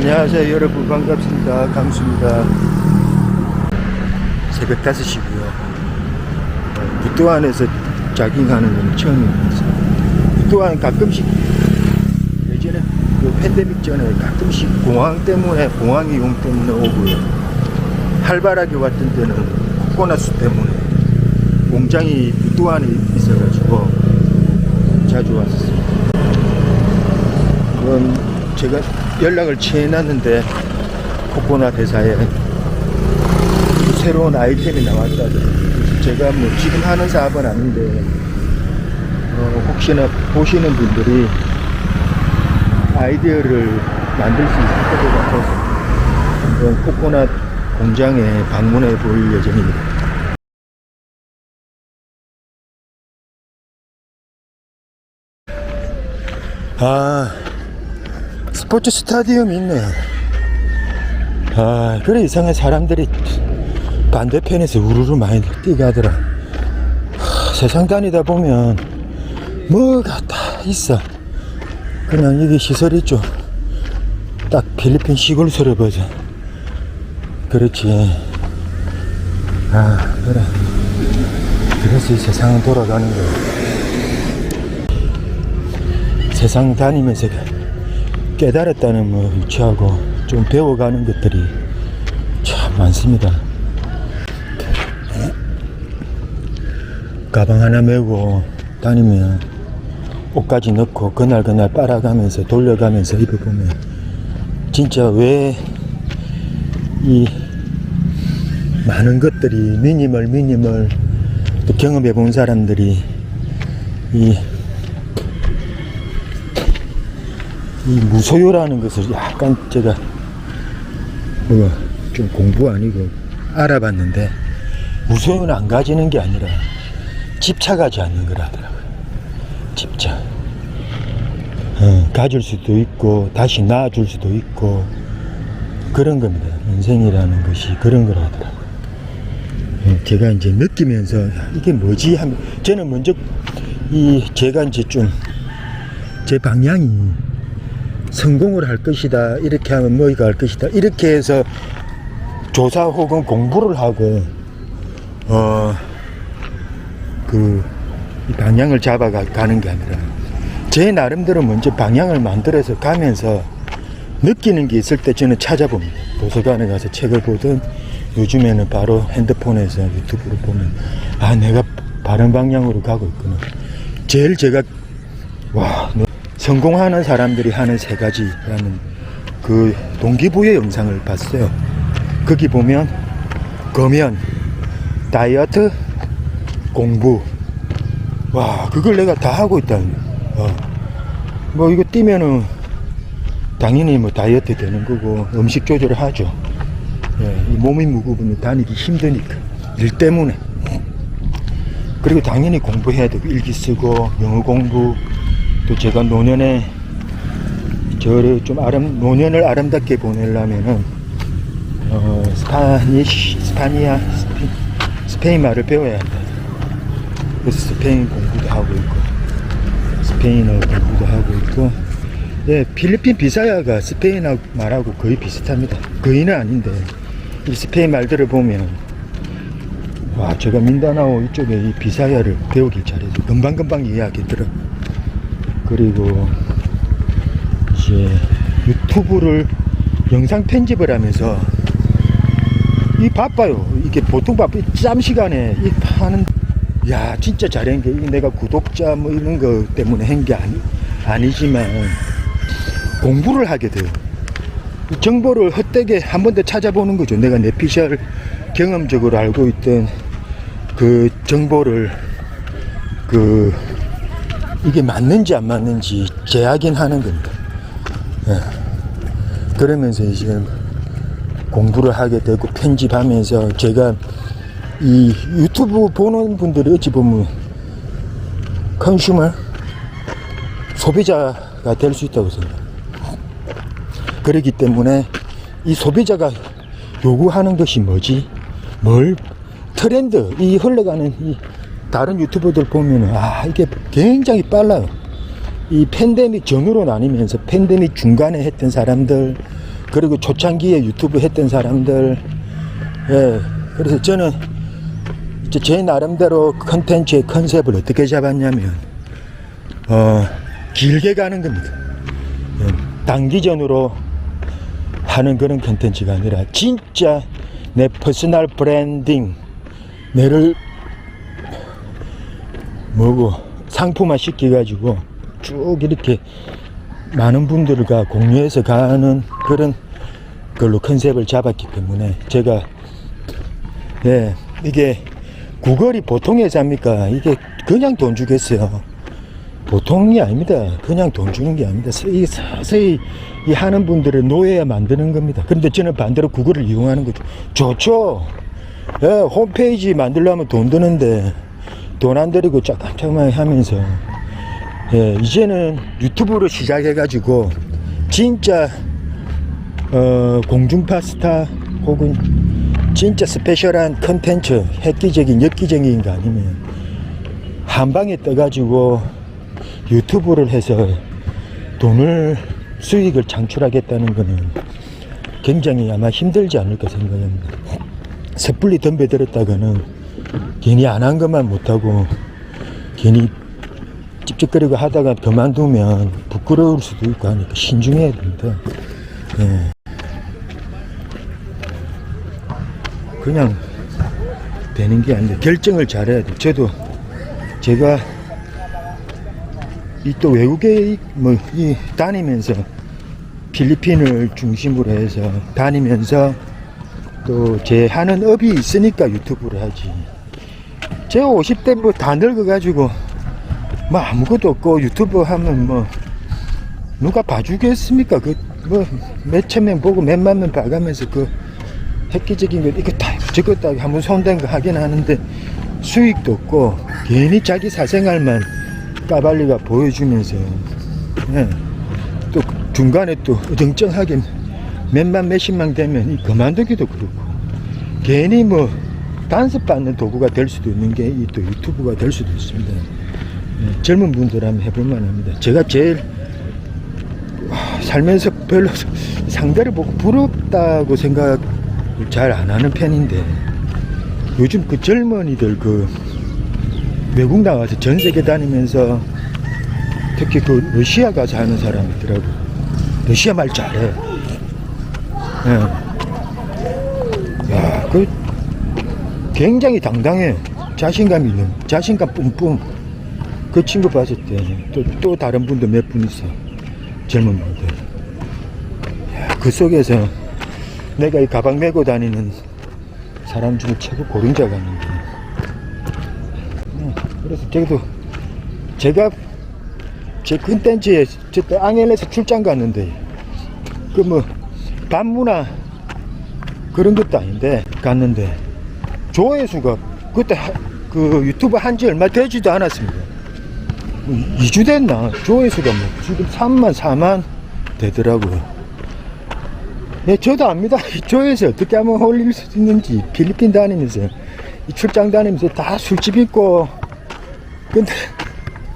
안녕하세요 여러분. 반갑습니다. 강수입니다. 새벽 5시고요. 부뚜안에서 자깅하는 건 처음입니다. 부뚜안 가끔씩 예전에 그 팬데믹 전에 가끔씩 공항 때문에 공항 이용 때문에 오고요. 활발하게 왔던 때는 코코나수 때문에 공장이 부뚜안에 있어가지고 자주 왔었습니다 제가 연락을 취해놨는데 코코넛 회사에 새로운 아이템이 나왔다고 제가 뭐 지금 하는 사업은 아닌데 어, 혹시나 보시는 분들이 아이디어를 만들 수 있을 것 같아서 한번 코코넛 공장에 방문해 볼 예정입니다. 아 스포츠 스타디움이 있네. 아, 그래 이상한 사람들이 반대편에서 우르르 많이. 하, 세상 다니다 보면 뭐가 다 있어. 그냥 이게 시설이 좀딱 필리핀 시골스러워 보자. 그렇지. 아, 그래. 그래서 이 세상은 돌아가는 거야. 세상 다니면서 깨달았다는 뭐 유치하고 좀 배워가는 것들이 참 많습니다. 가방 하나 메고 다니면 옷까지 넣고 그날 그날 빨아가면서 돌려가면서 입어보면 진짜 왜 이 많은 것들이 미니멀 미니멀 또 경험해 본 사람들이 이 이 무소유라는 것을 약간 제가 뭐좀 공부 아니고 알아봤는데 무소유는 안 가지는 게 아니라 집착하지 않는 거라더라고요. 집착. 어, 가질 수도 있고 다시 낳아줄 수도 있고 그런 겁니다. 인생이라는 것이 그런 거라더라고요. 어, 제가 이제 느끼면서 야, 이게 뭐지 하면 저는 먼저 이 제가 이제 좀 제 방향이 성공을 할 것이다 이렇게 하면 뭐가 할 것이다 이렇게 해서 조사 혹은 공부를 하고 어그 방향을 잡아가는 게 아니라 제 나름대로 먼저 방향을 만들어서 가면서 느끼는 게 있을 때 저는 찾아봅니다. 도서관에 가서 책을 보든 요즘에는 바로 핸드폰에서 유튜브로 보면 아 내가 바른 방향으로 가고 있구나. 제일 제가 와 성공하는 사람들이 하는 세 가지라는 그 동기부여 영상을 봤어요. 거기 보면 거면 다이어트 공부 와 그걸 내가 다 하고 있다는 어. 뭐 이거 뛰면은 당연히 뭐 다이어트 되는 거고 음식 조절을 하죠. 예, 이 몸이 무거우면 다니기 힘드니까 일 때문에 그리고 당연히 공부해야 되고 일기 쓰고 영어 공부 또 제가 노년에 저를 좀 아름 노년을 아름답게 보내려면은 어 스파니쉬 스파니아 스페, 스페인 말을 배워야 한다. 그래서 스페인 공부도 하고 있고 스페인어 공부도 하고 있고 예 필리핀 비사야가 스페인어 말하고 거의 비슷합니다. 거의는 아닌데 이 스페인 말들을 보면 와 제가 민다나오 이쪽에 이 비사야를 배우길 잘해서 금방금방 이해하겠더라. 그리고 이제 유튜브를 영상 편집을 하면서 이 바빠요. 이게 보통 바빠. 짬 시간에 이 하는 야 진짜 잘한 게 내가 구독자 뭐 이런 거 때문에 한 게 아니 아니지만 공부를 하게 돼요. 이 정보를 헛되게 한 번 더 찾아보는 거죠. 내가 내 피셜 경험적으로 알고 있던 그 정보를 그 이게 맞는지 안 맞는지 재확인하는 겁니다. 예. 그러면서 이제 공부를 하게 되고 편집하면서 제가 이 유튜브 보는 분들이 어찌 보면 컨슈머 소비자가 될 수 있다고 생각합니다. 그렇기 때문에 이 소비자가 요구하는 것이 뭐지? 뭘 트렌드 이 흘러가는 이 다른 유튜버들 보면은 아 이게 굉장히 빨라요. 이 팬데믹 전후로 나뉘면서 팬데믹 중간에 했던 사람들 그리고 초창기에 유튜브 했던 사람들 예 그래서 저는 이제 제 나름대로 컨텐츠의 컨셉을 어떻게 잡았냐면 어 길게 가는 겁니다 예, 단기전으로 하는 그런 컨텐츠가 아니라 진짜 내 퍼스널 브랜딩 내를 뭐고 상품화 시켜가지고 쭉 이렇게 많은 분들과 공유해서 가는 그런 걸로 컨셉을 잡았기 때문에 제가 예 이게 구걸이 보통 회사입니까? 이게 그냥 돈 주겠어요. 보통이 아닙니다. 그냥 돈 주는 게 아닙니다. 이 서서히 이 하는 분들을 노예야 만드는 겁니다. 그런데 저는 반대로 구걸을 이용하는 거죠. 좋죠? 예, 홈페이지 만들려면 돈 드는데 돈 안 들이고 짝짝만 하면서 예, 이제는 유튜브로 시작해가지고 진짜 어, 공중파 스타 혹은 진짜 스페셜한 컨텐츠 획기적인 엽기적인 거 아니면 한 방에 떠가지고 유튜브를 해서 돈을 수익을 창출하겠다는 거는 굉장히 아마 힘들지 않을까 생각합니다. 섣불리 덤벼들었다가는 괜히 안 한 것만 못하고 괜히 찝찝거리고 하다가 그만두면 부끄러울 수도 있고 하니까 신중해야 됩니다. 예. 그냥 되는 게 아니라 결정을 잘해야 돼. 저도 제가 이 또 외국에 뭐 이 다니면서 필리핀을 중심으로 해서 다니면서 또 제 하는 업이 있으니까 유튜브를 하지. 제가 50대 뭐 다 늙어가지고 뭐 아무것도 없고 유튜브 하면 뭐 누가 봐주겠습니까? 그 뭐 몇천 명 보고 몇만 명 봐가면서 그 획기적인 거 이거 다 저거 다 한번 손댄 거 하긴 하는데 수익도 없고 괜히 자기 사생활만 까발리가 보여주면서 예. 또 중간에 또 어정쩡하게 몇만 몇십만 되면 이 그만두기도 그렇고 괜히 뭐 단습받는 도구가 될 수도 있는 게 이 또 유튜브가 될 수도 있습니다. 예, 젊은 분들 한번 해볼 만 합니다. 제가 제일 아, 살면서 별로 상대를 보고 부럽다고 생각을 잘 안 하는 편인데 요즘 그 젊은이들 그 외국 나가서 전 세계 다니면서 특히 그 러시아 가서 하는 사람 있더라고. 러시아 말 잘해. 예. 야, 그 굉장히 당당해. 자신감 있는, 자신감 뿜뿜. 그 친구 봤을 때, 또, 또 다른 분도 몇 분 있어. 젊은 분들. 야, 그 속에서 내가 이 가방 메고 다니는 사람 중에 최고 고른자가 있는데. 음, 그래서 저도 제가 제 컨텐츠에 저때 앙헬에서 출장 갔는데 그 뭐 반문화 그런 것도 아닌데 갔는데 조회수가 그때 하- 그 유튜브 한 지 얼마 되지도 않았습니다. 2주 됐나? 조회수가 뭐 지금 3만 4만 되더라고요. 예, 저도 압니다. 이 조회수 어떻게 하면 올릴 수 있는지 필리핀 다니면서 이 출장 다니면서 다 술집 있고 근데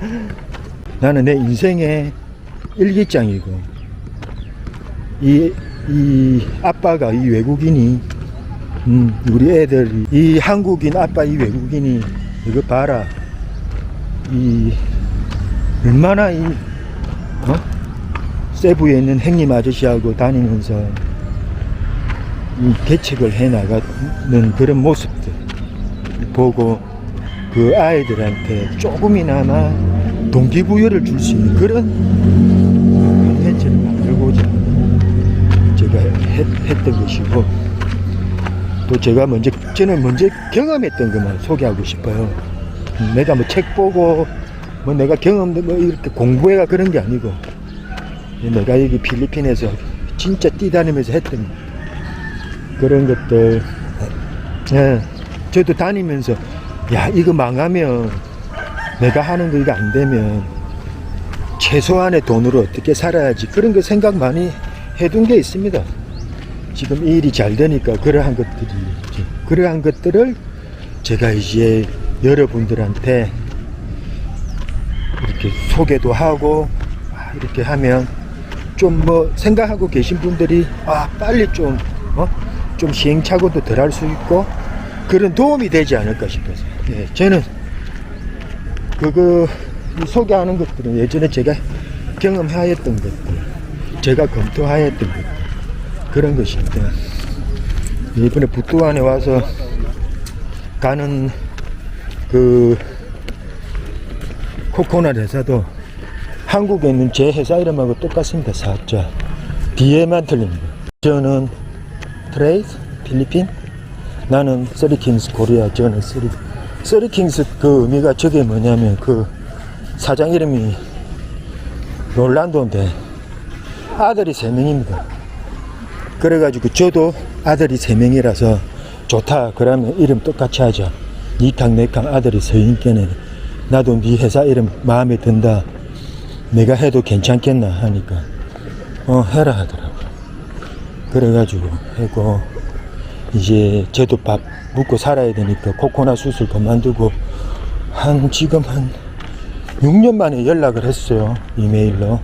나는 내 인생의 일기장이고 이, 이 아빠가 이 외국인이 음, 우리 애들이 이 한국인 아빠 이 외국인이 이거 봐라 이 얼마나 이 어? 세부에 있는 행님 아저씨하고 다니면서 이 개척을 해 나가는 그런 모습들 보고 그 아이들한테 조금이나마 동기부여를 줄 수 있는 그런 콘텐츠를 만들고자 제가 했, 했던 것이고 또 제가 먼저 저는 먼저 경험했던 것만 소개하고 싶어요. 내가 뭐 책 보고 뭐 내가 경험 뭐 이렇게 공부해가 그런 게 아니고 내가 여기 필리핀에서 진짜 뛰다니면서 했던 그런 것들 예, 저도 다니면서 야 이거 망하면 내가 하는 거 이거 안 되면 최소한의 돈으로 어떻게 살아야지 그런 거 생각 많이 해둔 게 있습니다. 지금 이 일이 잘 되니까 그러한 것들이 이제 그러한 것들을 제가 이제 여러분들한테 이렇게 소개도 하고 아, 이렇게 하면 좀 뭐 생각하고 계신 분들이 아 빨리 좀 어? 좀 시행착오도 덜 할 수 있고 그런 도움이 되지 않을까 싶어서 예, 저는 그거 이 소개하는 것들은 예전에 제가 경험하였던 것들 제가 검토하였던 것 그런 것인데 이번에 부뚜안에 와서 가는 그 코코넛 회사도 한국에 있는 제 회사 이름하고 똑같습니다. 사자 뒤에만 틀립니다. 저는 트레이스 필리핀 나는 쓰리킹스 코리아 저는 쓰리 쓰리킹스 그 의미가 저게 뭐냐면 그 사장 이름이 롤란도인데 아들이 세 명입니다. 그래가지고 저도 아들이 세 명이라서 좋다. 그러면 이름 똑같이 하자. 니캉 내캉 아들이 서인께는 나도 네 회사 이름 마음에 든다. 내가 해도 괜찮겠나 하니까 어 해라 하더라고. 그래가지고 하고 이제 저도 밥 먹고 살아야 되니까 코코넛 수술 그만두고 한 지금 한 6년 만에 연락을 했어요 이메일로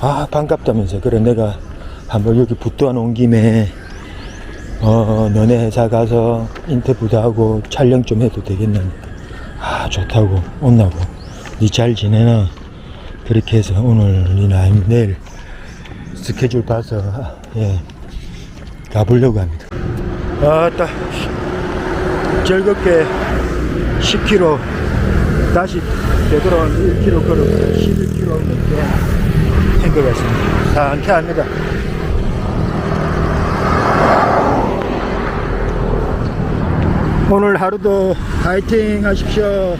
아 반갑다면서 그래 내가 한번 여기 붙도안 온 김에 어 너네 회사 가서 인터뷰도 하고 촬영 좀 해도 되겠나 아 좋다고 온나고 니 잘 지내나 그렇게 해서 오늘이나 내일 스케줄 봐서 아, 예 가보려고 합니다 아따 즐겁게 10km 다시 되돌아온 1km 걸어 11km 넘게 한것 같습니다. 상쾌합니다. 오늘 하루도 파이팅 하십시오.